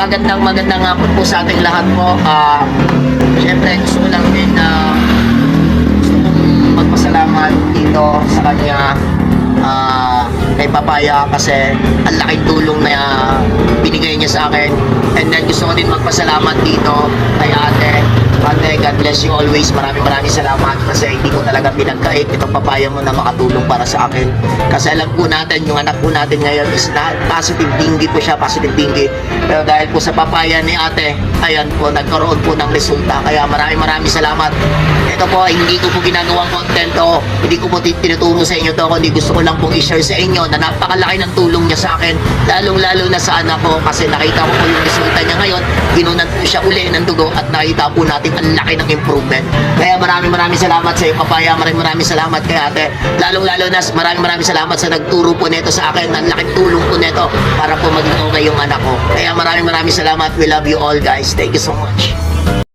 magandang magandang hapon po sa ating lahat po. Ah, Siyempre, gusto ko lang din na gusto kong magpasalamat dito sa kanya ah, kay Papaya kasi ang laking tulong na binigay niya sa akin. And then gusto ko din magpasalamat dito kay bless you always. Maraming maraming salamat kasi hindi ko talaga pinagkait itong papaya mo na makatulong para sa akin. Kasi alam po natin, yung anak po natin ngayon is na positive tinggi po siya, positive tinggi. Pero dahil po sa papaya ni ate, ayan po, nagkaroon po ng resulta. Kaya maraming maraming salamat. Ito po, hindi ko po ginagawang content to. Hindi ko po tin- tinuturo sa inyo to, kundi gusto ko lang pong i-share sa inyo na napakalaki ng tulong niya sa akin. Lalong-lalo na sa anak ko kasi nakita ko po yung resulta niya ngayon. Ginunan po siya uli ng dugo at nakita po natin ang laki ng improvement. Kaya maraming maraming salamat sa iyo, Papaya. Maraming maraming salamat kay ate. Lalong-lalo na maraming maraming salamat sa nagturo po nito sa akin. Ang laking tulong po nito para po maging okay yung anak ko. Kaya maraming maraming salamat. We love you all guys. Thank you so much.